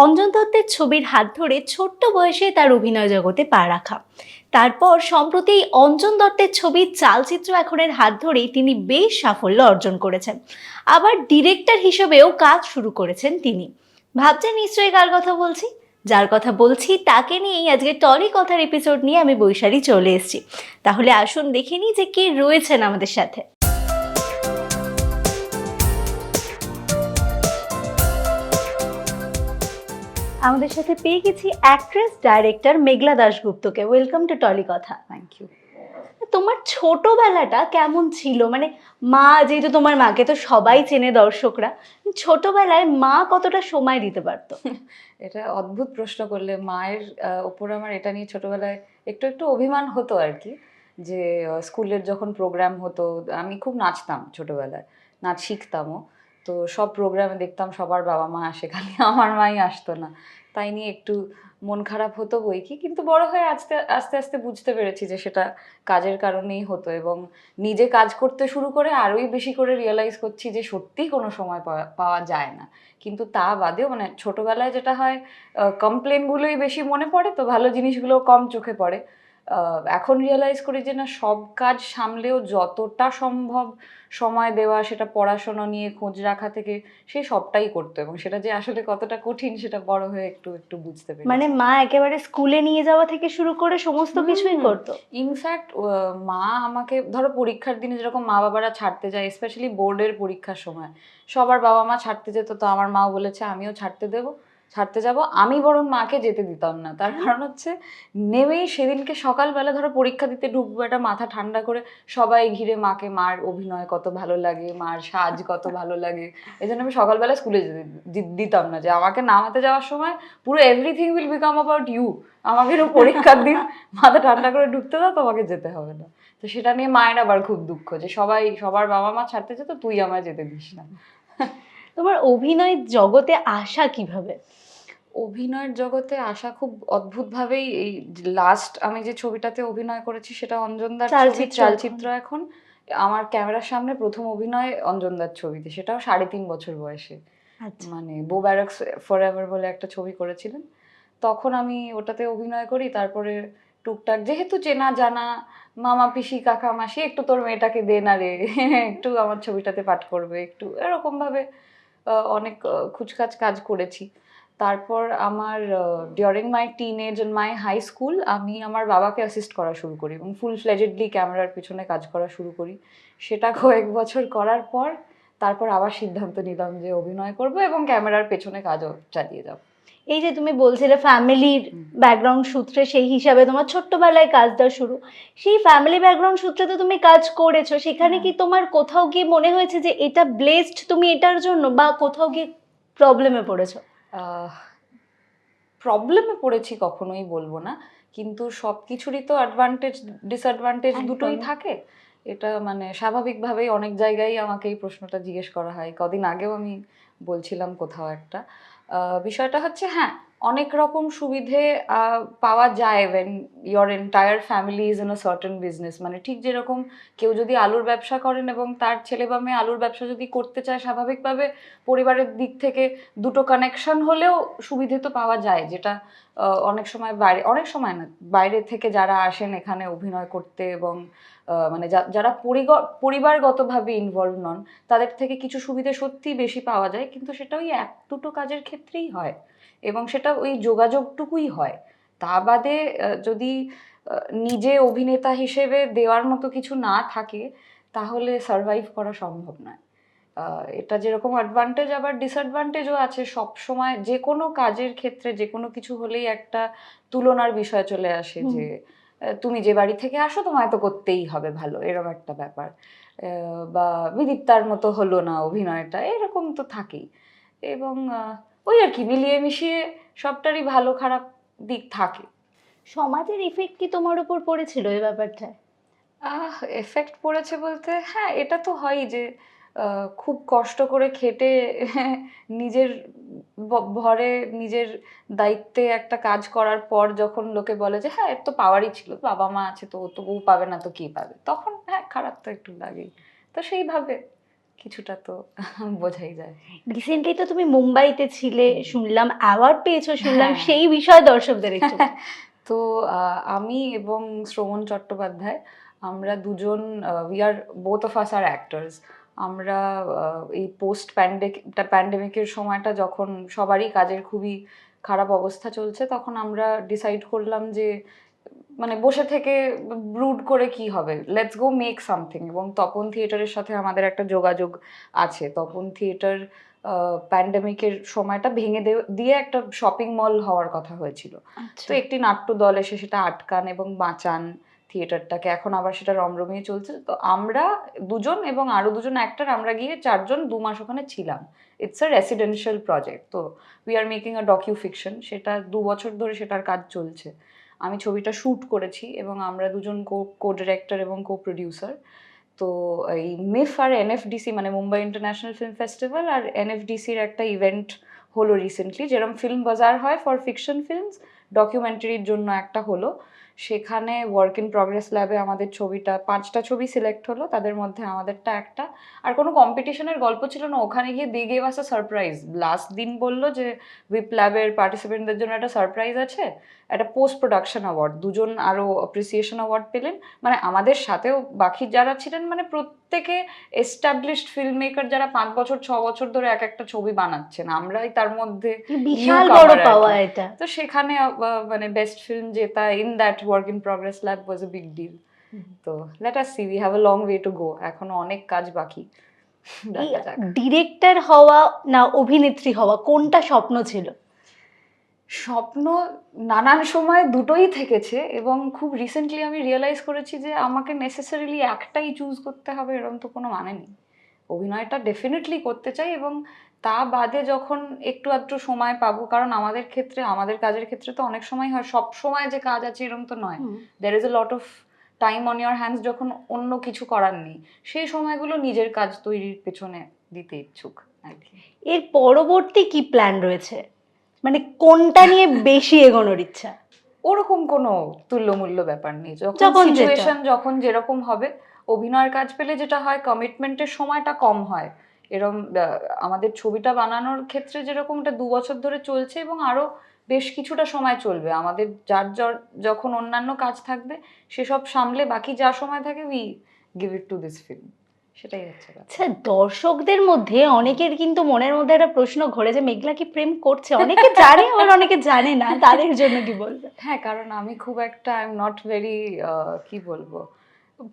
অঞ্জন দত্তের ছবির হাত ধরে ছোট্ট বয়সে তার অভিনয় জগতে পা রাখা। তারপর সম্প্রতি অঞ্জন দত্তের ছবির চালচিত্র এখনের হাত ধরেই তিনি বেশ সাফল্য অর্জন করেছেন। আবার ডিরেক্টর হিসেবেও কাজ শুরু করেছেন তিনি। ভাবছেন নিশ্চয়ই কার কথা বলছি? যার কথা বলছি তাকে নিয়েই আজকে টলি কথার এপিসোড নিয়ে আমি বৈশালী চলে এসেছি। তাহলে আসুন দেখে নিই যে কে রয়েছেন আমাদের সাথে। আমাদের সাথে পেয়ে গেছি actress director Meghla দাশগুপ্তকে। Welcome to Tolly Katha thank you তোমার ছোটবেলাটা কেমন ছিল? মানে মা যেহেতু তোমার মাকে তো সবাই চেনে দর্শকরা ছোটবেলায় মা কতটা সময় দিতে পারতো? এটা অদ্ভুত প্রশ্ন করলে মায়ের ওপর আমার এটা নিয়ে ছোটবেলায় একটু একটু অভিমান হতো আর কি যে স্কুলের যখন প্রোগ্রাম হতো আমি খুব নাচতাম ছোটবেলায় নাচ শিখতামও। তো সব প্রোগ্রামে দেখতাম সবার বাবা মা আসে, খালি আমার মাই আসতো না। তাই নিয়ে একটু মন খারাপ হতো বই কি, কিন্তু বড় হয়ে আস্তে আস্তে আস্তে বুঝতে পেরেছি যে সেটা কাজের কারণেই হতো এবং নিজে কাজ করতে শুরু করে আরোই বেশি করে রিয়েলাইজ করছি যে সত্যিই কোনো সময় পাওয়া- যায় না। কিন্তু তা বাদেও মানে ছোটবেলায় যেটা হয় কমপ্লেনগুলোই বেশি মনে পড়ে তো ভালো জিনিসগুলো কম চোখে পড়ে। এখন রিয়েলাইজ করি যে না সব কাজ সামলেও যতটা সম্ভব সময় দেওয়া সেটা পড়াশোনা নিয়ে খোঁজ রাখা থেকে সে সবটাই করতো এবং সেটা যে আসলে কতটা কঠিন সেটা বড় হয়ে একটু একটু বুঝতে পেরেছি। মানে মা একেবারে স্কুলে নিয়ে যাওয়া থেকে শুরু করে সমস্ত কিছুই করতো? ইনফ্যাক্ট মা আমাকে ধরো পরীক্ষার দিনে যেরকম মা বাবারা ছাড়তে যায় স্পেশালি বোর্ডের পরীক্ষার সময় সবার বাবা মা ছাড়তে যেত তো আমার মাও বলেছে আমিও ছাড়তে দেব। ছাড়তে যাব। আমি বরং মাকে যেতে দিতাম না। তার কারণ হচ্ছে নেমেই সেদিনকে সকালবেলা ধরো পরীক্ষা দিতে ঢুকবো একটা মাথা ঠান্ডা করে সবাই ঘিরে মাকে মার অভিনয় কত ভালো লাগে মার সাজ কত ভালো লাগে। এই জন্য আমি সকালবেলা স্কুলে দিতাম না যে আমাকে নামাতে যাওয়ার সময় পুরো everything will become about you আমাকে পরীক্ষার দিন মাথা ঠান্ডা করে ঢুকতে দাও তোমাকে যেতে হবে না। তো সেটা নিয়ে মায়ের আবার খুব দুঃখ যে সবাই সবার বাবা মা ছাড়তে যেত তুই আমায় যেতে দিস না। তোমার অভিনয় জগতে আসা কীভাবে? অভিনয়ের জগতে আসা খুব অদ্ভুতভাবেই এই লাস্ট আমি যে ছবিটাতে অভিনয় করেছি সেটা অঞ্জনদার ছবি চালচিত্র এখন। আমার ক্যামেরার সামনে প্রথম অভিনয় অঞ্জনদার ছবিতে সেটাও সাড়ে তিন বছর বয়সে। আচ্ছা। মানে বো ব্যারাক্স ফর বলে একটা ছবি করেছিলেন। তখন আমি ওটাতে অভিনয় করি তারপরে টুকটাক যেহেতু চেনা জানা মামা পিসি কাকা মাসি একটু তোর মেয়েটাকে দে না রে একটু আমার ছবিটাতে পাঠ করবে একটু এরকম ভাবে আহ, অনেক খুচকাচ কাজ করেছি। তারপর আমার during my teen age and my high school আমি আমার বাবাকে অ্যাসিস্ট করা শুরু করি এবং ফুল ফ্লেজেডলি ক্যামেরার পিছনে কাজ করা শুরু করি। সেটা কয়েক বছর করার পর তারপর আবার সিদ্ধান্ত নিলাম যে অভিনয় করব এবং ক্যামেরার পেছনে কাজও চালিয়ে যাব। এই যে তুমি বলছিলে ফ্যামিলির ব্যাকগ্রাউন্ড সূত্রে সেই হিসাবে তোমার ছোট্টবেলায় কাজটা শুরু। সেই ফ্যামিলি ব্যাকগ্রাউন্ড সূত্রে তো তুমি কাজ করেছ। সেখানে কি তোমার কোথাও গিয়ে মনে হয়েছে যে এটা ব্লেসড তুমি এটার জন্য বা কোথাও গিয়ে প্রবলেমে পড়েছো? প্রবলেমে পড়েছি কখনোই বলব না কিন্তু সব কিছুরই তো অ্যাডভান্টেজ ডিসঅ্যাডভান্টেজ দুটোই থাকে। এটা মানে স্বাভাবিকভাবেই অনেক জায়গায় আমাকে এই প্রশ্নটা জিজ্ঞেস করা হয়। কদিন আগেও আমি বলছিলাম কোথাও একটা। বিষয়টা হচ্ছে হ্যাঁ অনেক রকম সুবিধে পাওয়া যায় when your entire family is in a certain business মানে ঠিক যেরকম কেউ যদি আলুর ব্যবসা করেন এবং তার ছেলে বা মেয়ে আলুর ব্যবসা যদি করতে চায়, স্বাভাবিকভাবে পরিবারের দিক থেকে দুটো কানেকশন হলেও সুবিধে তো পাওয়া যায়, যেটা অনেক সময় বাইরে, অনেক সময় না, বাইরে থেকে যারা আসেন এখানে অভিনয় করতে এবং মানে যারা পরিবারগতভাবে ইনভলভ নন, তাদের থেকে কিছু সুবিধা সত্যিই বেশি পাওয়া যায়, কিন্তু সেটা ওই এক দুটো কাজের ক্ষেত্রেই হয় এবং সেটা ওই যোগাযোগটুকুই হয়। তা বাদে যদি নিজে অভিনেতা হিসেবে দেওয়ার মতো কিছু না থাকে তাহলে সার্ভাইভ করা সম্ভব নয়। এটা যেরকম অ্যাডভান্টেজ আবার ডিসঅ্যাডভান্টেজও আছে। সব সময় যে কোনো কাজের ক্ষেত্রে যে কোনো কিছু হলেই একটা তুলনার বিষয় চলে আসে যে তুমি যে বাড়ি থেকে আসো তোমায় তো করতেই হবে ভালো এরকম একটা ব্যাপার। বা বিদিত্তার মতো হলো না অভিনয়টা এরকম তো থাকেই। এবং ওই আর কি মিলিয়ে মিশিয়ে সবটারই ভালো খারাপ দিক থাকে। সমাজের ইফেক্ট কি তোমার উপর পড়েছিল এই ব্যাপারটায়? আহ এফেক্ট পড়েছে বলতে হ্যাঁ এটা তো হয়ই যে খুব কষ্ট করে খেটে নিজের ভরে নিজের দায়িত্বে একটা কাজ করার পর যখন লোকে বলে যে হ্যাঁ এর তো পাওয়ারই ছিল বাবা মা আছে তো ও তো বউ পাবে না তো কি পাবে? তখন হ্যাঁ খারাপ তো একটু লাগেই। তো সেইভাবে কিছুটা তো বোঝাই যায়। রিসেন্টলি তো তুমি মুম্বাইতে ছিলে শুনলাম অ্যাওয়ার্ড পেয়েছ শুনলাম হ্যাঁ। সেই বিষয়ে দর্শকদের একটু। তো আমি এবং শ্রবণ চট্টোপাধ্যায় আমরা দুজন we are both of us are actors আমরা এই পোস্ট প্যান্ডেমিকের সময়টা যখন সবারই কাজের খুবই খারাপ অবস্থা চলছে তখন আমরা ডিসাইড করলাম যে মানে বসে থেকে ব্রুড করে কি হবে? লেটস গো মেক সামথিং এবং তপন থিয়েটারের সাথে আমাদের একটা যোগাযোগ আছে। তপন থিয়েটার প্যান্ডেমিকের সময়টা ভেঙে দিয়ে একটা শপিং মল হওয়ার কথা হয়েছিল। আচ্ছা। তো একটি নাট্য দল এসে সেটা আটকান এবং বাঁচান থিয়েটারটাকে এখন আবার সেটা রমরমিয়ে চলছে। তো আমরা দুজন এবং আরও দুজন অ্যাক্টর আমরা গিয়ে চারজন দু মাস ওখানে ছিলাম। ইটস আ রেসিডেন্সিয়াল প্রজেক্ট তো we are making a docufiction সেটা দু বছর ধরে সেটার কাজ চলছে। আমি ছবিটা শ্যুট করেছি এবং আমরা দুজন কো কো ডিরেক্টর এবং কো প্রডিউসার তো এই মিফ আর এনএফডিসি মানে মুম্বাই ইন্টারন্যাশনাল ফিল্ম ফেস্টিভ্যাল আর এনএফডিসির একটা ইভেন্ট হলো রিসেন্টলি যেরকম ফিল্ম বাজার হয় ফর ফিকশন ফিল্মস ডকুমেন্টারির জন্য একটা হলো। সেখানে ওয়ার্ক ইন প্রগ্রেস ল্যাবে আমাদের ছবিটা, পাঁচটা ছবি সিলেক্ট হলো, তাদের মধ্যে আমাদেরটা একটা। আর কোনো কম্পিটিশনের গল্প ছিল না, ওখানে গিয়ে দিয়ে গেভ আস সারপ্রাইজ লাস্ট দিন বলল যে উইপ ল্যাবের পার্টিসিপেন্টদের জন্য একটা সারপ্রাইজ আছে, একটা পোস্ট প্রোডাকশন অ্যাওয়ার্ড দুজন আরও অ্যাপ্রিসিয়েশন অ্যাওয়ার্ড পেলেন। মানে আমাদের সাথেও বাকি যারা ছিলেন মানে প্রত্যেকে এস্টাবলিশড ফিল্ম মেকার যারা পাঁচ বছর ছ বছর ধরে এক একটা ছবি বানাচ্ছেন আমরাই তার মধ্যে বিশাল বড় পাওয়া এটা। তো সেখানে মানে বেস্ট ফিল্ম জেতা in that work in progress lab was a big deal তো let us see we have a long way to go এখনও অনেক কাজ বাকি। ডিরেক্টর হওয়া না অভিনেত্রী হওয়া কোনটা স্বপ্ন ছিল? স্বপ্ন নানান সময় দুটোই থেকেছে এবং খুব রিসেন্টলি আমি রিয়েলাইজ করেছি যে আমাকে নেসেসারিলি একটাই চুজ করতে হবে এরকম তো কোনো মানে নেই। অভিনয়টা ডেফিনেটলি করতে চাই এবং তা বাদে যখন একটু আধটু সময় পাবো কারণ আমাদের ক্ষেত্রে আমাদের কাজের ক্ষেত্রে তো অনেক সময় হয় সব সময় যে কাজ আছে এরকম তো নয়। There is a lot of time on your hands যখন অন্য কিছু করার নেই। সেই সময়গুলো নিজের কাজ তৈরির পেছনে দিতে ইচ্ছুক আর কি। এর পরবর্তী কি প্ল্যান রয়েছে? মানে কোনটা নিয়ে বেশি এগোনোর ইচ্ছা? ওরকম কোনো তুল্যমূল্য ব্যাপার নেই। যখন সিচুয়েশন যখন যেরকম হবে অভিনয়ের কাজ পেলে যেটা হয় কমিটমেন্টের সময়টা কম হয়। এরম আমাদের ছবিটা বানানোর ক্ষেত্রে যেরকম এটা দু বছর ধরে চলছে এবং আরও বেশ কিছুটা সময় চলবে। আমাদের যার যার যখন অন্যান্য কাজ থাকবে সেসব সামলে বাকি যা সময় থাকে we give it to this film সেটাই হচ্ছে আচ্ছা দর্শকদের মধ্যে অনেকের কিন্তু মনের মধ্যে একটা প্রশ্ন ঘোরে যে মেঘলা কি প্রেম করছে? অনেকে জানে আবার অনেকে জানে না। তাদের জন্য কি বলবে? হ্যাঁ কারণ আমি খুব একটা আই এম নট ভেরি কি বলব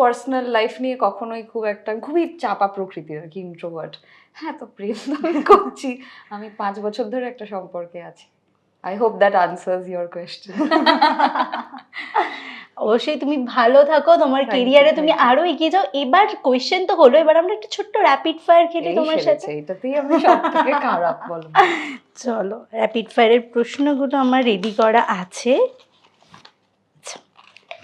পার্সোনাল লাইফ নিয়ে কখনোই খুব একটা খুবই চাপা প্রকৃতির আর কি ইন্ট্রোভার্ট হ্যাঁ তো প্রেম তো আমি করছি। আমি পাঁচ বছর ধরে একটা সম্পর্কে আছি। I hope that answers your question অবশ্যই তুমি ভালো থাকো তোমার কেরিয়ারে তুমি আরও এগিয়ে যাও। এবার কোয়েশ্চেন তো হলো এবার আমরা একটা ছোট্ট র্যাপিড ফায়ার খেলি তোমার সাথে। এটাতেই আমি সব খারাপ বলব। চলো র্যাপিড ফায়ারের প্রশ্নগুলো আমার রেডি করা আছে।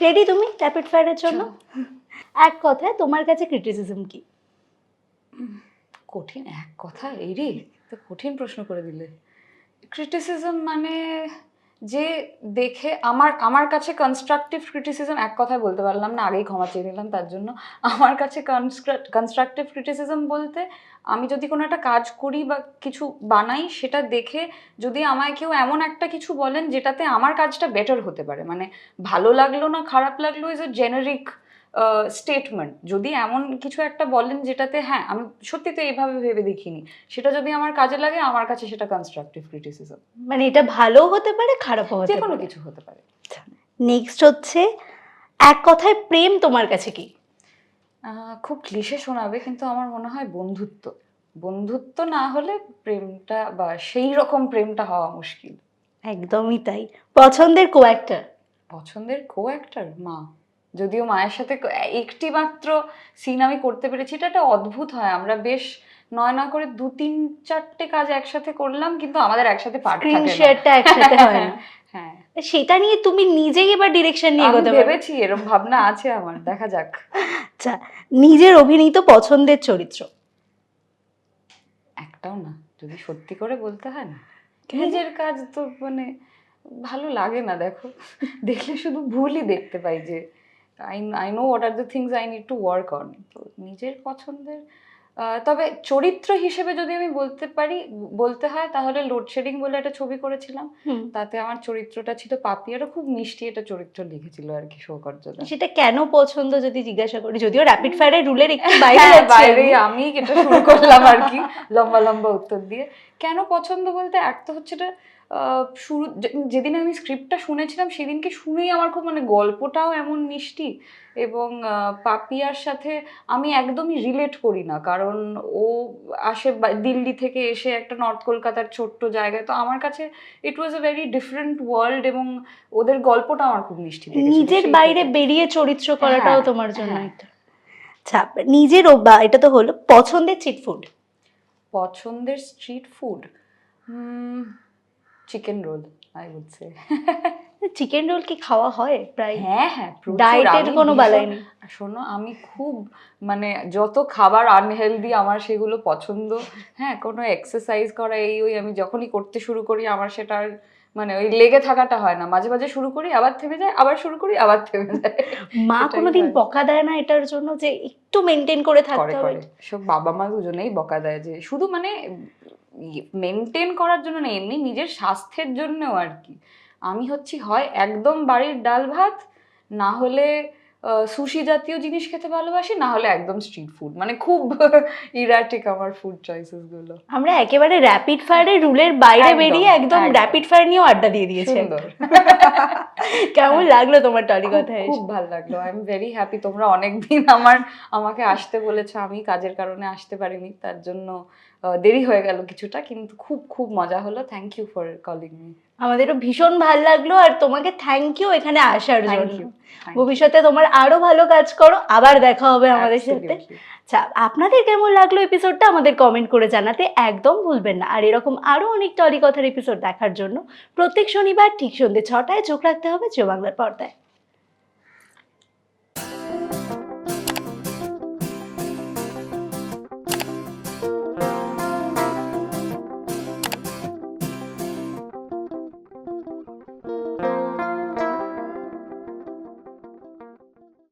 রেডি তুমি র্যাপিড ফায়ারের জন্য? এক কথায় তোমার কাছে ক্রিটিসিজম কি? কঠিন এক কথা এই রে তো কঠিন প্রশ্ন করে দিলে। ক্রিটিসিজম মানে যে দেখে আমার আমার কাছে কনস্ট্রাকটিভ ক্রিটিসিজম এক কথায় বলতে পারলাম না, আগেই ক্ষমা চেয়ে নিলাম তার জন্য। আমার কাছে কনস্ট্রাকটিভ ক্রিটিসিজম বলতে আমি যদি কোনো একটা কাজ করি বা কিছু বানাই, সেটা দেখে যদি আমায় কেউ এমন একটা কিছু বলেন যেটাতে আমার কাজটা বেটার হতে পারে। মানে ভালো লাগল না, খারাপ লাগল ইজ এ জেনারিক স্টেটমেন্ট যদি এমন কিছু একটা বলেন যেটাতে হ্যাঁ আমি সত্যি তো এইভাবে ভেবে দেখিনি সেটা যদি আমার কাজে লাগে আমার কাছে সেটা কনস্ট্রাকটিভ ক্রিটিসিজম মানে এটা ভালো হতে পারে খারাপও যে হতে কোনো পারে। কিছু হতে পারে। নেক্সট হচ্ছে এক কথায় প্রেম তোমার কাছে কি? খুব ক্লিশে শোনাবে কিন্তু আমার মনে হয় বন্ধুত্ব। বন্ধুত্ব না হলে প্রেমটা বা সেই রকম প্রেমটা হওয়া মুশকিল। একদমই তাই। পছন্দের কো অ্যাক্টর পছন্দের কো অ্যাক্টর মা যদিও মায়ের সাথে একটি মাত্র সিন আমি করতে পেরেছি এটা একটা অদ্ভুত হয়। আমরা বেশ নয় না করে দু তিন চারটে কাজ একসাথে করলাম কিন্তু আমাদের একসাথে পাঠ স্ক্রিন শেয়ারটা একসাথে হয় না হ্যাঁ। সেটা নিয়ে তুমি নিজেই এবার ডিরেকশন নিয়ে এগোতে ভেবেছি এরকম ভাবনা আছে আমার দেখা যাক। আচ্ছা নিজের অভিনীত পছন্দের চরিত্র। একটাও না যদি সত্যি করে বলতে হয় না। নিজের কাজ তো মানে ভালো লাগে না দেখো। দেখলে শুধু ভুলই দেখতে পাই যে I I know what are the things I need to work on তো নিজের পছন্দের তবে চরিত্র হিসেবে যদি আমি বলতে পারি বলতে হয় তাহলে লোডশেডিং বলে একটা ছবি করেছিলাম। তাতে আমার চরিত্রটা ছিল পাপি আরও খুব মিষ্টি একটা চরিত্র লিখেছিল আর কি সৌকর্যদা। সেটা কেন পছন্দ যদি জিজ্ঞাসা করি? যদিও র্যাপিড ফায়ারের রুলের একটু বাইরে হ্যাঁ, বাইরে আমি। এটা শুরু করলাম আর কি লম্বা লম্বা উত্তর দিয়ে। কেন পছন্দ বলতে এক তো হচ্ছে এটা শুরু যেদিন আমি স্ক্রিপ্টটা শুনেছিলাম সেদিনকে শুনেই আমার খুব মানে গল্পটাও এমন মিষ্টি এবং পাপিয়ার সাথে আমি একদমই রিলেট করি না। কারণ ও আসে দিল্লি থেকে এসে একটা নর্থ কলকাতার ছোট্ট জায়গায়। তো আমার কাছে it was a very different world এবং ওদের গল্পটা আমার খুব মিষ্টি নিজের বাইরে বেরিয়ে চরিত্র করাটাও হ্যাঁ, তোমার জন্য হ্যাঁ। একটা। আচ্ছা নিজেরও বা এটা তো হলো পছন্দের চিট ফুড পছন্দের street food chicken roll I would say chicken roll কি খাওয়া হয়? প্রায় হ্যাঁ হ্যাঁ। ডায়েটের কোনো বালাই নেই। শোনো আমি খুব মানে যত খাবার আনহেলদি আমার সেগুলো পছন্দ হ্যাঁ কোনো এক্সারসাইজ করা এই ওই আমি যখনই করতে শুরু করি আমার সেটা মানে ওই লেগে থাকাটা হয় না। মাঝে মাঝে শুরু করি আবার থেমে যায় আবার শুরু করি আবার থেমে যায়। মা কোনোদিন। বকা দেয় না এটার জন্য যে একটু মেনটেন করে করে থাকতে হবে সব বাবা মা দুজনেই বকা দেয় যে শুধু মানে মেনটেন করার জন্য না, এমনি নিজের স্বাস্থ্যের জন্যও আর কি। আমি হচ্ছি, হয় একদম বাড়ির ডাল ভাত, না হলে সুশি জাতীয় জিনিস খেতে ভালোবাসি না হলে একদম স্ট্রিট ফুড মানে খুব ইরাটিক আমার ফুড চয়েসেসগুলো। আমরা একেবারে র্যাপিড ফায়ারের রুলের বাইরে বেরিয়ে একদম। র্যাপিড ফায়ার নিয়েও আড্ডা দিয়ে দিয়েছে কেমন লাগল তোমার টলি কথায় খুব ভালো লাগল। আই এম ভেরি হ্যাপি তোমরা অনেকদিন আমার আমাকে আসতে বলেছ। আমি কাজের কারণে আসতে পারিনি তার জন্য দেরি হয়ে গেল কিছুটা কিন্তু খুব খুব মজা হলো। Thank you for calling me আমাদেরও ভীষণ ভালো লাগল আর তোমাকে থ্যাংক ইউ এখানে আসার জন্য। ভবিষ্যতে তোমার আরও ভালো কাজ করো আবার দেখা হবে আমাদের সাথে। আচ্ছা আপনাদের কেমন লাগল এপিসোডটা আমাদের কমেন্ট করে জানাতে একদম ভুলবেন না। আর এরকম আরও অনেক টলি কথার এপিসোড দেখার জন্য প্রত্যেক শনিবার ঠিক সন্ধ্যে ছটায় চোখ রাখতে হবে বাংলার পর্দায়।